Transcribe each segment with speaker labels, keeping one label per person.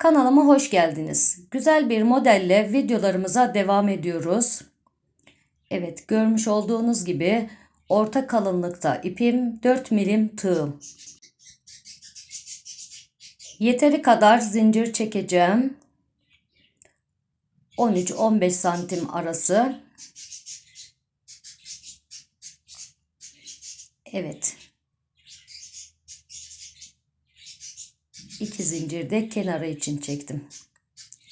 Speaker 1: Kanalıma hoş geldiniz. Güzel bir modelle videolarımıza devam ediyoruz. Evet görmüş olduğunuz gibi orta kalınlıkta ipim 4 milim tığım. Yeteri kadar zincir çekeceğim. 13-15 santim arası. Evet. İki zincir de kenarı için çektim.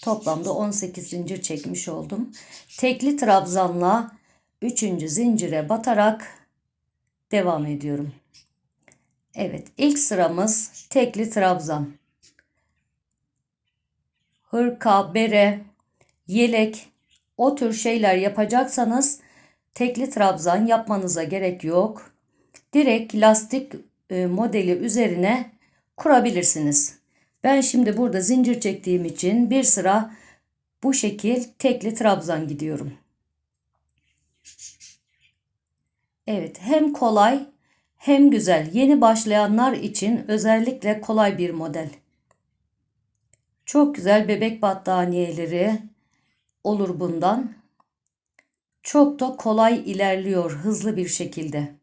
Speaker 1: Toplamda 18 zincir çekmiş oldum. Tekli trabzanla 3. zincire batarak devam ediyorum. Evet, ilk sıramız tekli trabzan. Hırka, bere, yelek o tür şeyler yapacaksanız tekli trabzan yapmanıza gerek yok. Direkt lastik e, modeli üzerine kurabilirsiniz. Ben şimdi burada zincir çektiğim için bir sıra bu şekil tekli trabzan gidiyorum. Evet hem kolay hem güzel. Yeni başlayanlar için özellikle kolay bir model. Çok güzel bebek battaniyeleri olur bundan. Çok da kolay ilerliyor hızlı bir şekilde.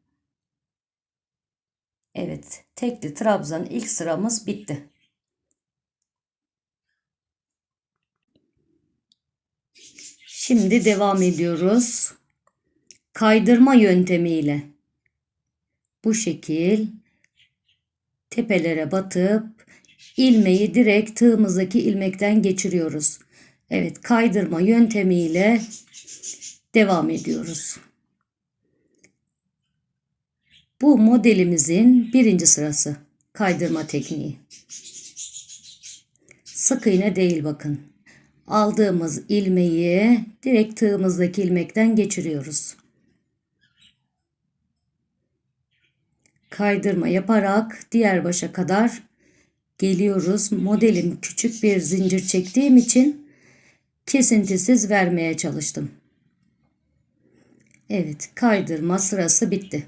Speaker 1: Evet, tekli trabzan ilk sıramız bitti. Şimdi devam ediyoruz. Kaydırma yöntemiyle. Bu şekil tepelere batıp ilmeği direkt tığımızdaki ilmekten geçiriyoruz. Evet, kaydırma yöntemiyle devam ediyoruz. Bu modelimizin birinci sırası kaydırma tekniği. Sık iğne değil bakın. Aldığımız ilmeği direkt tığımızdaki ilmekten geçiriyoruz. Kaydırma yaparak diğer başa kadar geliyoruz. Modelim küçük bir zincir çektiğim için kesintisiz vermeye çalıştım. Evet, kaydırma sırası bitti.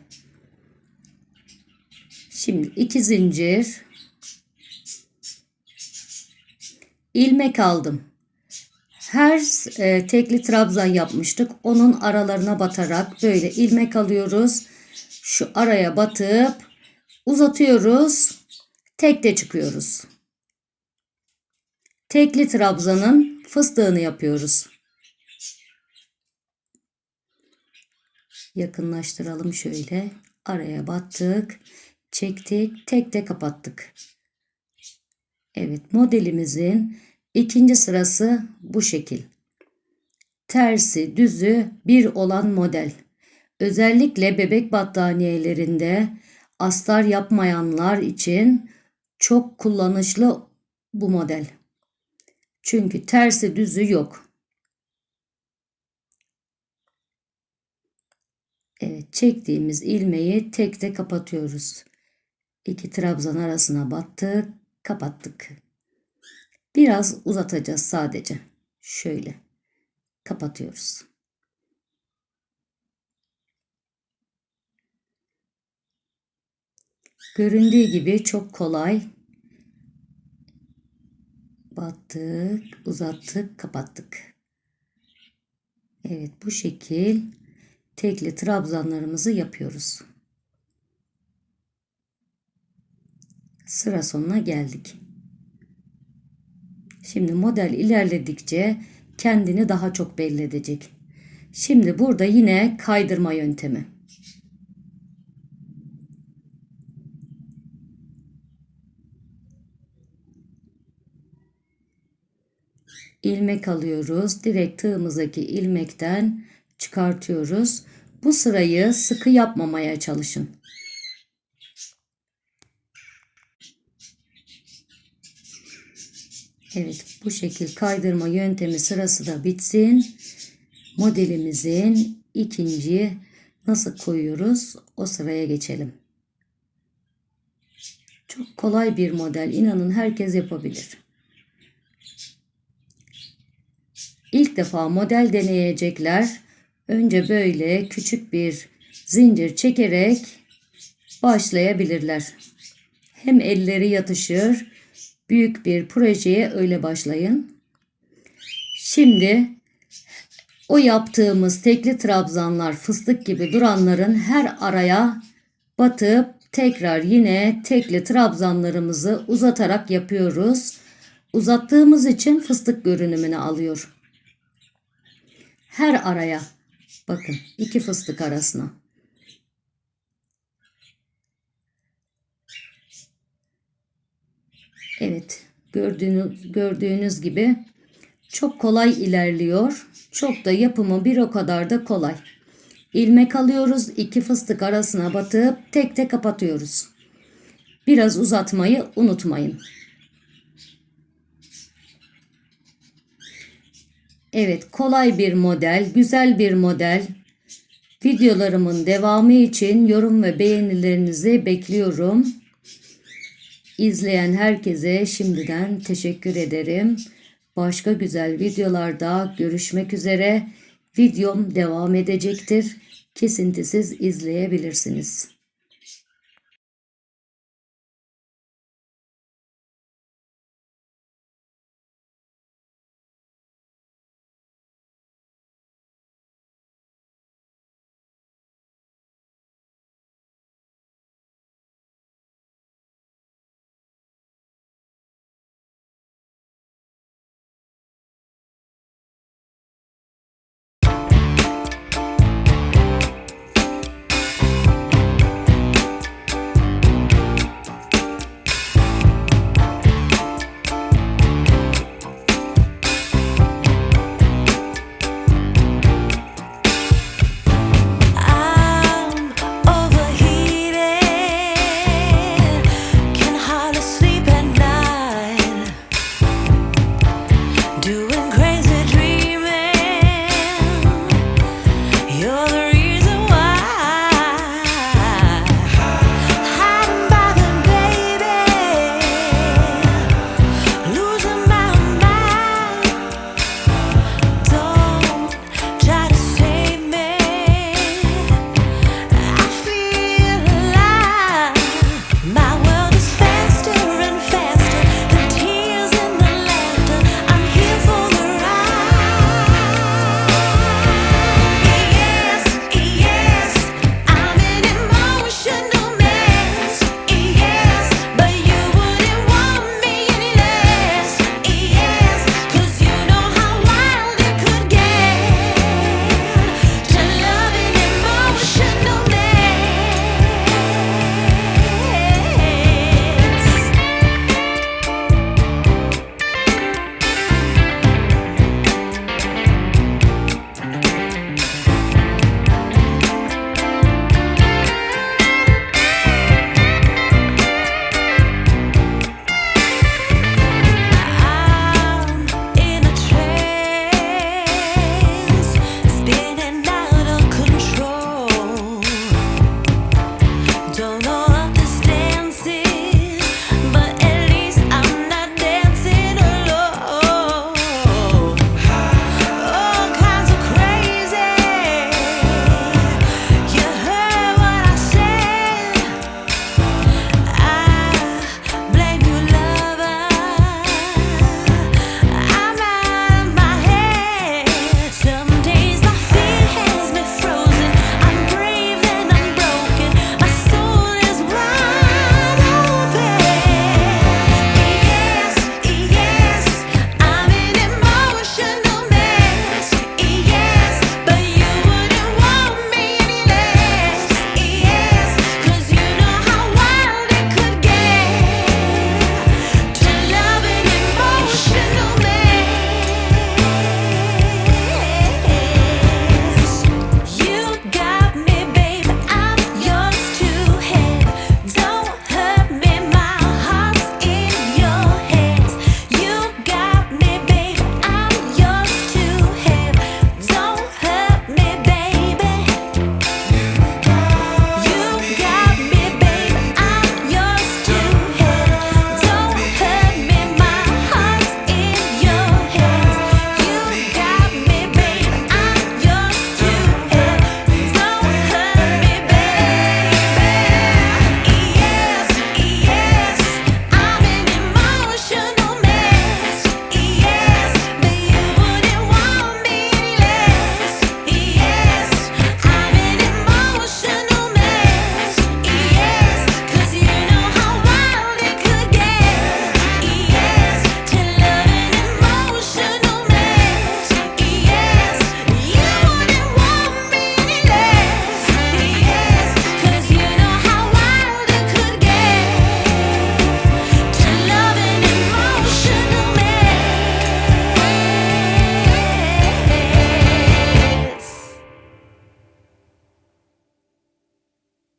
Speaker 1: Şimdi iki zincir ilmek aldım. Her e, tekli trabzan yapmıştık. Onun aralarına batarak böyle ilmek alıyoruz. Şu araya batıp uzatıyoruz. Tekte çıkıyoruz. Tekli trabzanın fıstığını yapıyoruz. Yakınlaştıralım şöyle. Araya battık çektik, tek tek kapattık. Evet, modelimizin ikinci sırası bu şekil. Tersi, düzü bir olan model. Özellikle bebek battaniyelerinde astar yapmayanlar için çok kullanışlı bu model. Çünkü tersi düzü yok. Evet, çektiğimiz ilmeği tek tek kapatıyoruz iki trabzan arasına battık, kapattık. Biraz uzatacağız sadece. Şöyle kapatıyoruz. Göründüğü gibi çok kolay. Battık, uzattık, kapattık. Evet bu şekil tekli trabzanlarımızı yapıyoruz. sıra sonuna geldik. Şimdi model ilerledikçe kendini daha çok belli edecek. Şimdi burada yine kaydırma yöntemi. ilmek alıyoruz. Direkt tığımızdaki ilmekten çıkartıyoruz. Bu sırayı sıkı yapmamaya çalışın. Evet bu şekil kaydırma yöntemi sırası da bitsin. Modelimizin ikinci nasıl koyuyoruz o sıraya geçelim. Çok kolay bir model. İnanın herkes yapabilir. İlk defa model deneyecekler. Önce böyle küçük bir zincir çekerek başlayabilirler. Hem elleri yatışır büyük bir projeye öyle başlayın. Şimdi o yaptığımız tekli trabzanlar fıstık gibi duranların her araya batıp tekrar yine tekli trabzanlarımızı uzatarak yapıyoruz. Uzattığımız için fıstık görünümünü alıyor. Her araya bakın iki fıstık arasına. Evet gördüğünüz, gördüğünüz gibi çok kolay ilerliyor. Çok da yapımı bir o kadar da kolay. İlmek alıyoruz. iki fıstık arasına batıp tek tek kapatıyoruz. Biraz uzatmayı unutmayın. Evet, kolay bir model, güzel bir model. Videolarımın devamı için yorum ve beğenilerinizi bekliyorum. İzleyen herkese şimdiden teşekkür ederim. Başka güzel videolarda görüşmek üzere. Videom devam edecektir. Kesintisiz izleyebilirsiniz.